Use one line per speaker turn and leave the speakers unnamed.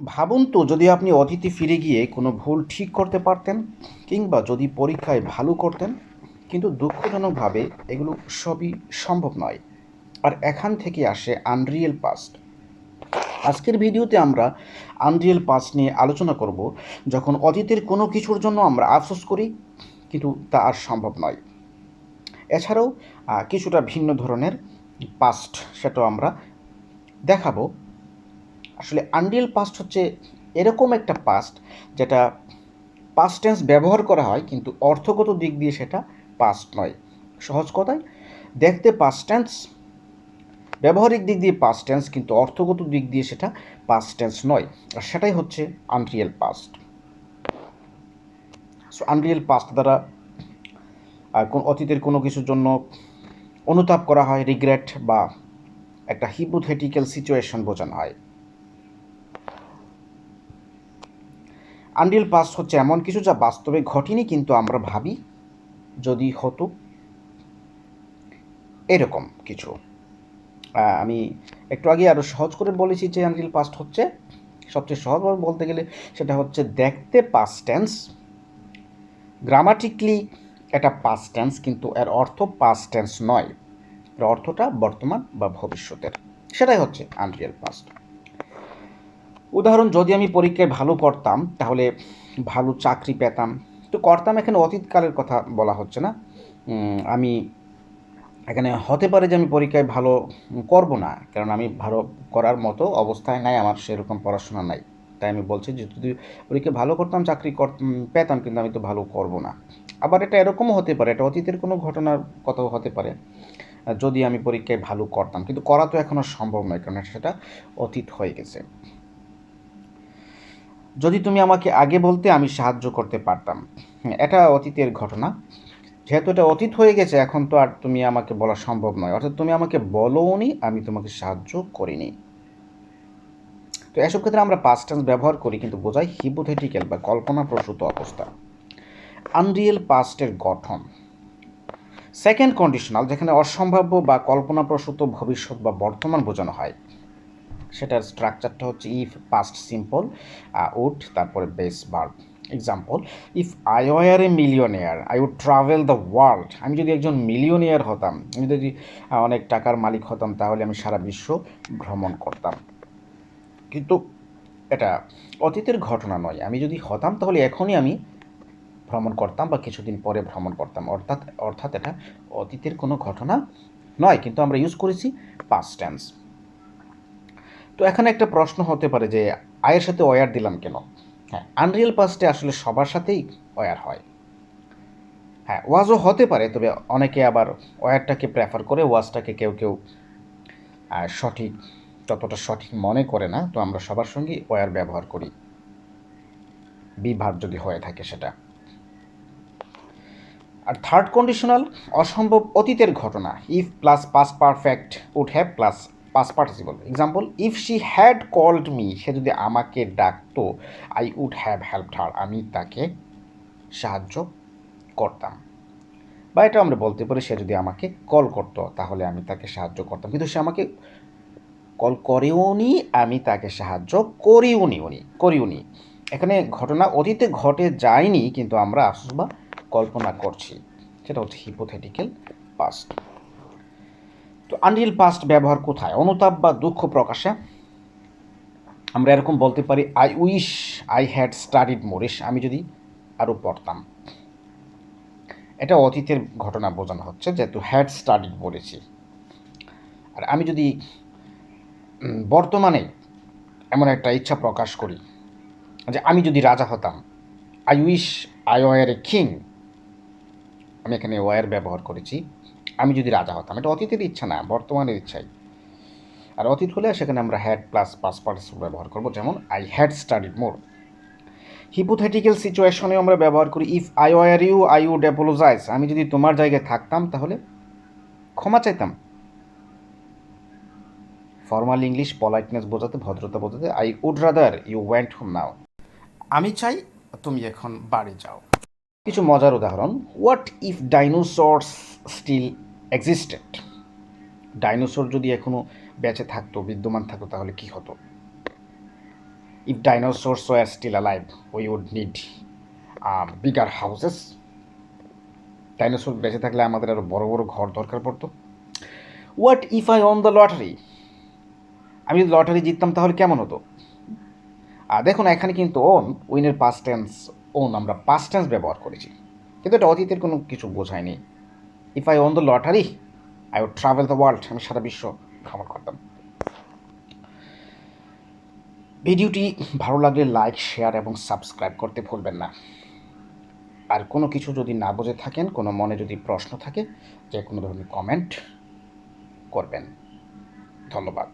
ভাবুন তো, যদি আপনি অতীতে ফিরে গিয়ে কোনো ভুল ঠিক করতে পারতেন, কিংবা যদি পরীক্ষায় ভালো করতেন, কিন্তু দুঃখজনকভাবে এগুলো সবই সম্ভব নয়। আর এখান থেকে আসে আনরিয়েল পাস্ট আজকের ভিডিওতে আমরা আনরিয়েল পাস্ট নিয়ে আলোচনা করব, যখন অতীতের কোনো কিছুর জন্য আমরা আফসোস করি, কিন্তু তা আর সম্ভব নয়। এছাড়াও কিছুটা ভিন্ন ধরনের পাস্ট সেটাও আমরা দেখাবো। আসলে আনরিয়েল পাস্ট হচ্ছে এরকম একটা পাস্ট যেটা পাস্ট টেন্স ব্যবহার করা হয়, কিন্তু অর্থগত দিক দিয়ে সেটা পাস্ট নয়। সহজ কথায় দেখতে পাস্ট টেন্স ব্যবহারিক দিক দিয়ে পাস্ট টেন্স কিন্তু অর্থগত দিক দিয়ে সেটা পাস্ট টেন্স নয়। আর সেটাই হচ্ছে unreal past so unreal past দ্বারা কোন অতীতের কোনো কিছুর জন্য অনুতাপ করা হয় রিগ্রেট বা একটা হিপোথেটিক্যাল সিচুয়েশন বোঝানো হয়। আনরিয়েল পাস্ট হচ্ছে এমন কিছু যা বাস্তবে ঘটেনি, কিন্তু আমরা ভাবি যদি হতো। এরকম কিছু। আমি একটু আগে আরও সহজ করে বলেছি যে আনরিয়েল পাস্ট হচ্ছে, সবচেয়ে সহজভাবে বলতে গেলে সেটা হচ্ছে দেখতে পাস্ট টেন্স গ্রামাটিকলি এটা পাস্ট টেন্স কিন্তু এর অর্থ পাস্ট টেন্স নয়। এর অর্থটা বর্তমান বা ভবিষ্যতের। সেটাই হচ্ছে আনরিয়েল পাস্ট উদাহরণ, যদি আমি পরীক্ষায় ভালো করতাম তাহলে ভালো চাকরি পেতাম। তো করতাম এখানে অতীতকালের কথা বলা হচ্ছে না। আমি এখানে হতে পারে যে আমি পরীক্ষায় ভালো করব না, কারণ আমি ভালো করার মতো অবস্থায় নাই, আমার সেরকম পড়াশোনা নাই। তাই আমি বলছি যে, যদি পরীক্ষায় ভালো করতাম, চাকরি কর পেতাম, কিন্তু আমি তো ভালো করব না। আবার এটা এরকমও হতে পারে, এটা অতীতের কোনো ঘটনার কথাও হতে পারে, যদি আমি পরীক্ষায় ভালো করতাম। কিন্তু করা তো এখনও সম্ভব নয়, কারণ সেটা অতীত হয়ে গেছে। যদি তুমি আমাকে আগে বলতে আমি সাহায্য করতে পারতাম। এটা অতীতের ঘটনা। যেহেতু এটা অতীত হয়ে গেছে, এখন তো আর তুমি আমাকে বলা সম্ভব নয়। অর্থাৎ তুমি আমাকে বলোনি আমি তোমাকে সাহায্য করিনি। তো এসব ক্ষেত্রে আমরা পাস্ট টেন্স ব্যবহার করি, কিন্তু বোঝাই হিপোথেটিক্যাল বা কল্পনাপ্রসূত অবস্থা। আনরিয়েল পাস্টের গঠন। সেকেন্ড কন্ডিশনাল যেখানে অসম্ভাব্য বা কল্পনাপ্রসূত ভবিষ্যৎ বা বর্তমান বোঝানো হয়। সেটার স্ট্রাকচারটা হচ্ছে ইফ পাস্ট সিম্পল উড তারপরে base verb example if I were a millionaire I would travel the world আমি যদি একজন মিলিয়নিয়ার হতাম, আমি যদি অনেক টাকার মালিক হতাম, তাহলে আমি সারা বিশ্ব ভ্রমণ করতাম। কিন্তু এটা অতীতের ঘটনা নয়। আমি যদি হতাম, তাহলে এখনই আমি ভ্রমণ করতাম বা কিছুদিন পরে ভ্রমণ করতাম। অর্থাৎ অর্থাৎ এটা অতীতের কোনো ঘটনা নয়, কিন্তু আমরা ইউজ করেছি পাস্ট টেন্স তো এখানে একটা প্রশ্ন হতে পারে যে, আয়ের সাথে ওয়ার দিলাম কেন? হ্যাঁ আনরিয়েল পাস্টে আসলে সবার সাথেই ওয়ার হয়। হ্যাঁ ওয়াজও হতে পারে, তবে অনেকে আবার ওয়ারটাকে প্রেফার করে, ওয়াজটাকে কেউ কেউ সঠিক, ততটা সঠিক মনে করে না। তো আমরা সবার সঙ্গেই ওয়ার ব্যবহার করি। বিভাগ যদি হয়ে থাকে সেটা। আর থার্ড কন্ডিশনাল অসম্ভব অতীতের ঘটনা। If plus past perfect would have plus past participle example if she had called me সে যদি আমাকে ডাকতো I would have help her আমি তাকে সাহায্য করতাম। বা এটা আমরা বলতে পারি, সে যদি আমাকে কল করতো, তাহলে আমি তাকে সাহায্য করতাম। কিন্তু সে আমাকে কল করেও নি, আমি তাকে সাহায্য করিও নি, উনি, করিও নি। এখানে ঘটনা অতীতে ঘটে যায়নি, কিন্তু আমরা আফসোস বা কল্পনা করছি। সেটা হচ্ছে হিপোথেটিক্যাল পাস্ট তো আনরিয়েল পাস্ট ব্যবহার কোথায়? অনুতাপ বা দুঃখ প্রকাশে? আমরা এরকম বলতে পারি I wish I had studied more আমি যদি আরও পড়তাম। এটা অতীতের ঘটনা বোঝানো হচ্ছে যেহেতু হ্যাড স্টাডিড বলেছি আর আমি যদি বর্তমানে এমন একটা ইচ্ছা প্রকাশ করি যে আমি যদি রাজা হতাম I wish I were a king আমি এখানে ওয়ার ব্যবহার করেছি। আমি যদি রাজা হতাম, এটা অতীতের ইচ্ছা না, বর্তমানের ইচ্ছাই। আর অতীত হলে সেখানে আমরা হ্যাড প্লাস পাস ব্যবহার করব, যেমন I had studied more hypothetical সিচুয়েশনে আমরা ব্যবহার করি if I were you I would apologise আমি যদি তোমার জায়গায় থাকতাম, তাহলে ক্ষমা চাইতাম। ফর্মাল ইংলিশ পলাইটনেস বোঝাতে, ভদ্রতা বোঝাতে I would rather you went home now আমি চাই তুমি এখন বাড়ি যাও। কিছু মজার উদাহরণ what if dinosaurs still existed dinosaur যদি এখনও বেঁচে থাকতো, বিদ্যমান থাকতো, তাহলে কি হতো? If dinosaurs were still alive we would need bigger houses dinosaur বেঁচে থাকলে আমাদের আরও বড় বড় ঘর দরকার পড়তো। What if I won the lottery আমি যদি লটারি জিততাম, তাহলে কেমন হতো? আর দেখুন, এখানে কিন্তু ওন উইনের পাস্ট টেন্স ওন আমরা পাস্ট টেন্স ব্যবহার করেছি। কিন্তু এটা অতীতের কোনো কিছু বোঝায়নি। If I won the lottery I would travel the world আমি সারা বিশ্ব ভ্রমণ করতাম। ভিডিওটি ভালো লাগলে লাইক শেয়ার এবং সাবস্ক্রাইব করতে ভুলবেন না। আর কোনো কিছু যদি না বুঝে থাকেন, কোনো মনে যদি প্রশ্ন থাকে, যে কোনো ধরনের কমেন্ট করবেন। ধন্যবাদ।